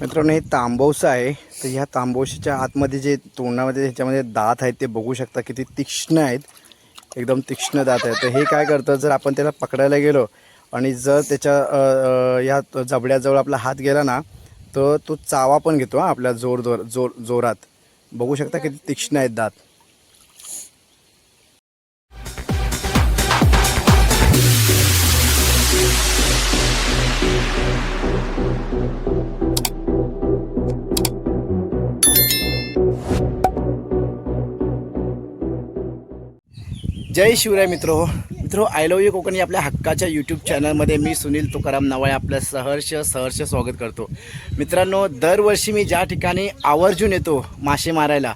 मित्रांनो हे तांबवसं आहे. तर ह्या तांबवशीच्या आतमध्ये जे तोंडामध्ये ह्याच्यामध्ये दात आहेत ते बघू शकता किती तीक्ष्ण आहेत. एकदम तीक्ष्ण दात आहेत. तर हे काय करतं जर आपण त्याला पकडायला गेलो आणि जर त्याच्या या जबड्याजवळ आपला हात गेला ना तर तो चावा पण घेतो हां आपल्या जोर जोर जोर जोरात. बघू शकता किती तीक्ष्ण आहेत दात. जय शिवराय मित्र. हो मित्र आय लव्ह यू कोकणी आपल्या हक्काच्या यूट्यूब चॅनलमध्ये मी सुनील तुकाराम नवाळे आपलं सहर्ष सहर्ष स्वागत करतो. मित्रांनो दरवर्षी मी ज्या ठिकाणी आवर्जून येतो मासे मारायला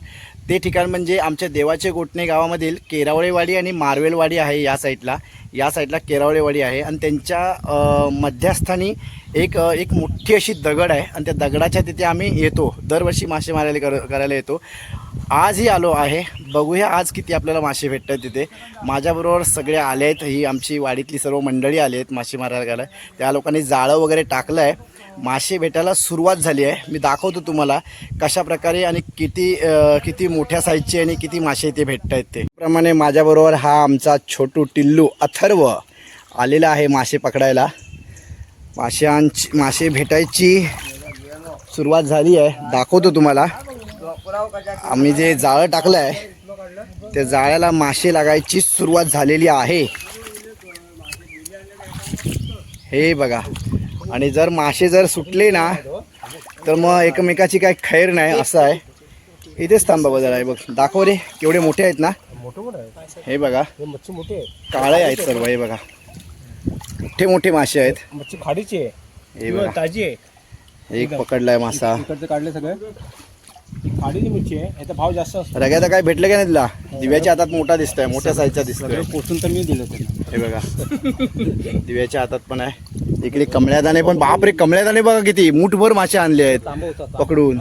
ते ठिकाण म्हणजे आमच्या देवाचे गोटणे गावामधील केरावळेवाडी आणि मारवेलवाडी आहे या साईडला. या साईडला केरावळेवाडी आहे आणि त्यांच्या मध्यस्थानी एक एक मोठी अशी दगड आहे आणि त्या दगडाच्या तिथे आम्ही येतो. दरवर्षी मासे मारायला कर करायला येतो. आजही आलो आहे. बघूया आज किती आपल्याला मासे भेटतात तिथे. माझ्याबरोबर सगळे आले आहेत. ही आमची वाडीतली सर्व मंडळी आली आहेत मासे मारायला. त्या लोकांनी जाळं वगैरे टाकलं आहे. मासे भेटायला सुरुवात झाली आहे. मी दाखवतो तुम्हाला कशा प्रकारे आणि किती किती मोठ्या साईजचे आणि किती मासे इथे भेटत आहेत ते. प्रमाणे माझ्याबरोबर हा आमचा छोटू टिल्लू अथर्व आलेला आहे मासे पकडायला. माशांची मासे भेटायची सुरुवात झाली आहे. दाखवतो तुम्हाला. आम्ही जे जाळं टाकलं आहे त्या जाळ्याला मासे लागायची सुरुवात झालेली आहे. हे बघा. आणि जर मासे जर सुटले ना तर मग एकमेकाची काय खैर नाही असं आहे. इथेच थांबा बाजार आहे बघ. दाखव रे केवढे मोठे आहेत ना? मोठं मोठं आहे? हे बघा. हे मच्छी मोठी काळे आहेत सर्व हे बघा. मोठे मोठे मासे आहेत. मच्छी खाडीची हे बघा. ताजी आहे. एक पकडलाय मासा. काढले सगळे. खाडीची मिरची आहे. याचा भाव जास्त असतो. रग्याचा काय भेटलं का नाही तुला? दिव्याच्या हातात मोठा दिसतोय मोठ्या साईजचा दिसतोय. पोचून तर मी दिलं त्यांना. हे बघा. दिव्याच्या हातात पण आहे. इकडे कमळ्या दाणे पण बापरे कमळ्या दाणे बघा किती. मुठभर मासे आणले आहेत तांबा. होता पकडून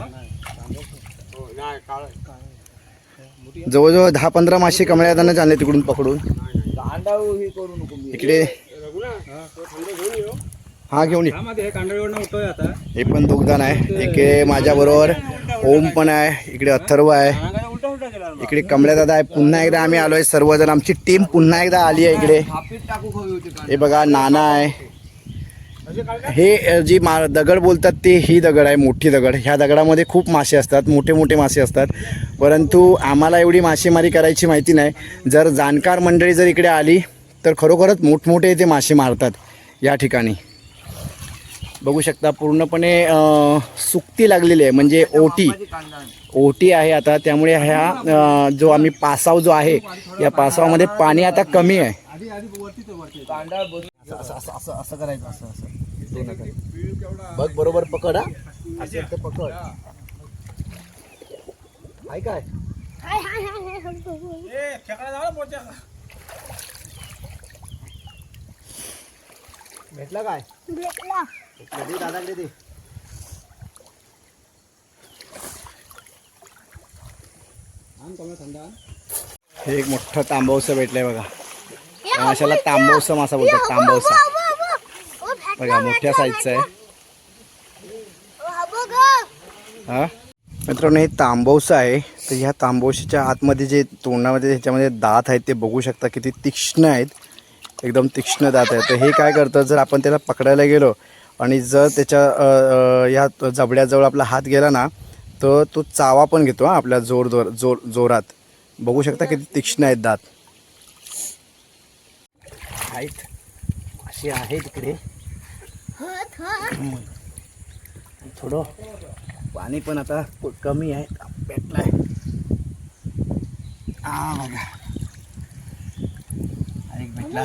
जवळजवळ दहा पंधरा मासे कमळ्या दाणे आणले तिकडून पकडून. कांदा हे करू नको मी. इकडे हा? घेऊन ये मध्ये हे कांदा उठतोय आता. हे पण दोघदान आहे. इकडे माझ्याबरोबर. ओम पण आहे इकडे अथर्व आहे. इकडे कमळ्या दादा आहे पुन्हा एकदा आम्ही आलो आहे सर्वजण आमची टीम पुन्हा एकदा आली आहे इकडे. हे बघा नाना आहे. हे जी मा दगड बोलतात ते ही दगड आहे मोठी दगड. ह्या दगडामध्ये खूप मासे असतात मोठे मोठे मासे असतात. परंतु आम्हाला एवढी मासेमारी करायची माहिती नाही. जर जाणकार मंडळी जर इकडे आली तर खरोखरच मोठमोठे इथे मासे मारतात या ठिकाणी. बघू शकता पूर्णपणे सुकती लागलेली आहे. म्हणजे ओटी. ओटी आहे आता. त्यामुळे ह्या जो आम्ही पासाव जो आहे या पासावामध्ये पाणी आता कमी आहे. आधी आधी वरती ते वरती कांदा असं असं असं असं करायचं असं असं. बघ बरोबर पकड हा. असेल तर पकड. हाय काय? झाला पोचा भेटला. दादाकडे दे हे एक मोठं तांबवसं भेटलंय बघा. माशाला तांबवसं मासा बोलतात तांबवसा. बघा मोठ्या साईजचं आहे. हा? मित्रांनो हे तांबवसं आहे. तर ह्या तांबवशीच्या आतमध्ये जे तोंडामध्ये ह्याच्यामध्ये दात आहेत ते बघू शकता किती तीक्ष्ण आहेत. एकदम तीक्ष्ण दात आहेत. तर हे काय करतं जर आपण त्याला पकडायला गेलो आणि जर त्याच्या अ, अ, या जबड्याजवळ आपला हात गेला ना तर तो चावा पण घेतो हा आपल्या जोर जोर जोर जोरात. बघू शकता किती तीक्ष्ण आहेत दात. आहेत. असे आहेत इकडे. थोडं पाणी पण आता क- कमी आहे. भेटलाय आ बघा. एक भेटला.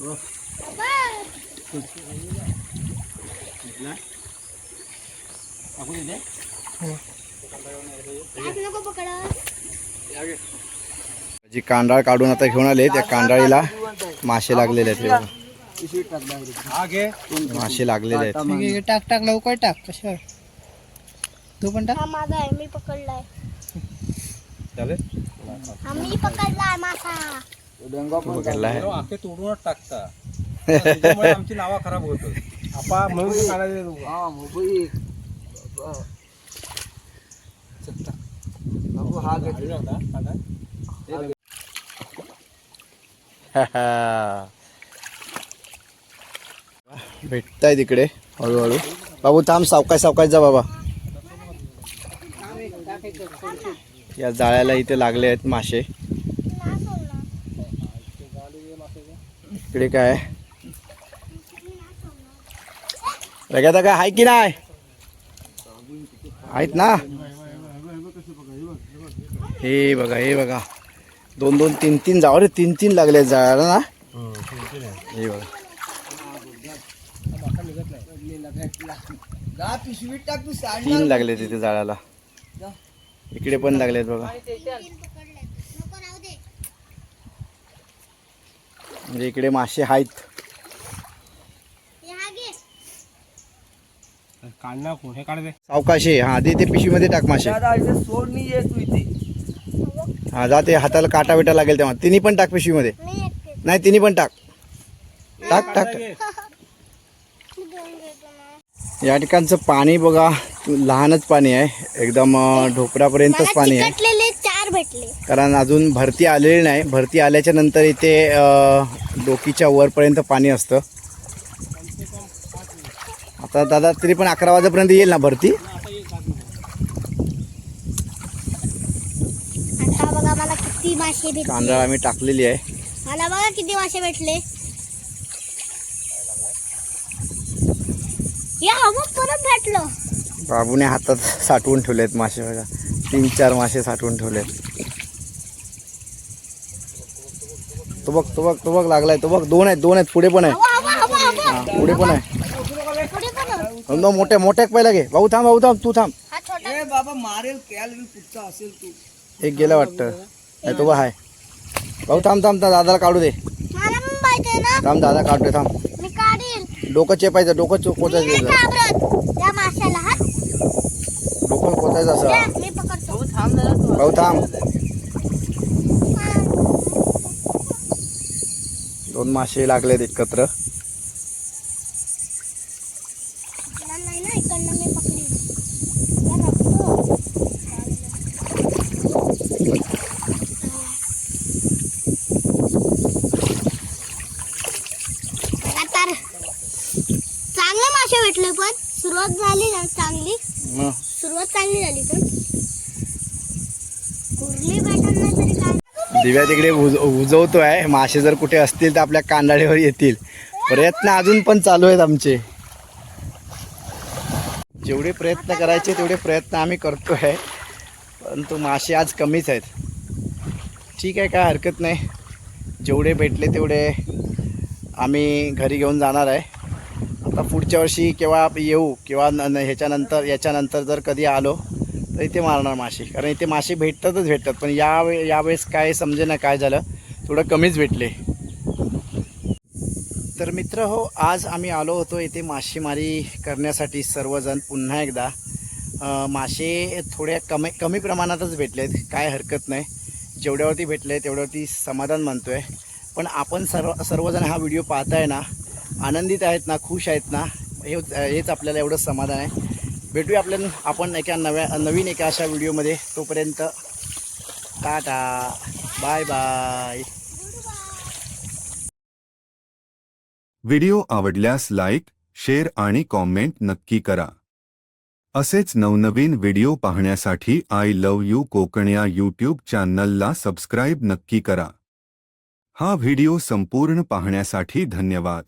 हो. दे. जी कांडाळ काढून आता घेऊन आले. त्या कांडाळीला मासे लागलेले आहेत. बघा. घे मासे लागलेले आहेत. टाक टाक लवकर टाक. कशावर तू पण टाक. हा माझा आहे. मी पकडलाय. चालेल. हा मी पकडलाय मासा. बघायला आहे. आखे तोडूनच टाकता. त्याच्यामुळे आमची नावा खराब होत आपा म्हणून ते काढायला देतो. आलेला होता, कांदा. भेटताय तिकडे हळूहळू. बाबू थांब सावकाश सावकाश जा बाबा. या जाळ्याला इथे लागले आहेत मासे नाही सोडणार. इकडे काय? रग्यात काय आहे की नाही? आहेत ना? हे बघा हे बघा. दोन दोन तीन तीन जाव रे तीन तीन लागले जायला ना? हे बघा. तीन लागले तिथे जाळ्याला. इकडे पण लागलेत बघा नको राहू दे. म्हणजे इकडे मासे आहेत. हे हा कोण हे सावकाशे हा दे ते पिशवीमध्ये टाक मासे. हा. जा ते हाताला काटा बिटा लागेल तेव्हा. तिन्ही पण टाक पिशवीमध्ये. नाही. तिन्ही पण टाक. टाक टाक. या ठिकाणचं पाणी बघा लहानच पाणी आहे. एकदम ढोपरापर्यंतच पाणी आहे. भेटले. कारण अजून भरती आलेली नाही. भरती आल्याच्यानंतर इथे डोकीच्या वरपर्यंत पाणी असतं. आता दादा तरी पण अकरा वाजेपर्यंत येईल ना भरती? आता बघा मला किती मासे भेटले. कांदळ आम्ही टाकलेली आहे. मला बघा किती मासे भेटले. या मग परत भेटलं. बाबूने हातात साठवून ठेवलेत मासे बघा. तीन चार मासे साठवून ठेवलेत. तो बघ तो बघ तो बघ लागलाय तो बघ दोन आहेत दोन आहेत. पुढे पण आहे. हा, पुढे पण आहे. मोठ्या मोठ्या पहिला घे. भाऊ थांब भाऊ थांब तू थांब. हा छोटा. बाबा मारेल असेल तू. एक गेला वाटतं. नाही तो बा आहे भाऊ थांब थांब थांब दादाला काढू दे. थांब दादा काढतोय थांब. मी काढील. डोकं चेपायचं डोकं चो- मी नाही कोचायचं घाबरत. त्या माशाला हा. डोकं कोचायचं द्या, असं मी पकडतो. थांब जरा तू. भाऊ थांब. दोन मासे लागलेत एकत्र. नाही नाही ना इकडनं मी पकडील या नको. आता चांगले मासे भेटले पण सुरुवात झाली ना चांगली. सुरुवात चांगली झाली पण. कुर्ली तरी काय दिव्या तिकडे उज उजवतोय. मासे जर कुठे असतील तर आपल्या कांदाळीवर येतील. प्रयत्न अजून पण चालू आहेत आमचे. जेवढे प्रयत्न करायचे तेवढे प्रयत्न आम्ही करतोय. परंतु मासे आज कमीच आहेत. ठीक आहे काय हरकत नाही. जेवढे भेटले तेवढे आम्ही घरी घेऊन जाणार आहे. आता पुढच्या वर्षी केव्हा येऊ किंवा न न- ह्याच्यानंतर याच्यानंतर जर कधी आलो तर इथे मारणार मासे कारण इथे मासे भेटतातच भेटतात. पण यावे यावेळेस काय समजे ना काय झालं थोडं कमीच भेटले. तर मित्र हो आज आम्ही आलो होतो इथे मासेमारी करण्यासाठी सर्वजण. पुन्हा एकदा मासे थोड्या कमी कमी प्रमाणातच भेटले आहेत काय हरकत नाही. जेवढ्यावरती भेटले तेवढ्यावरती समाधान मानतो आहे पण आपण सर्व सर्वजण हा व्हिडिओ पाहताय ना आनंदित आहेत ना खुश आहेत ना हे हेच आपल्याला एवढं समाधान आहे. भेटूया आपल्या आपण एका नव्या नवीन एका अशा व्हिडिओमध्ये. तोपर्यंत टाटा. Bye bye. व्हिडिओ आवडल्यास लाईक शेअर आणि कॉमेंट नक्की करा. असेच नवनवीन व्हिडिओ पाहण्यासाठी आय लव यू कोकण या यूट्यूब चॅनलला सबस्क्राईब नक्की करा. हा व्हिडिओ संपूर्ण पाहण्यासाठी धन्यवाद.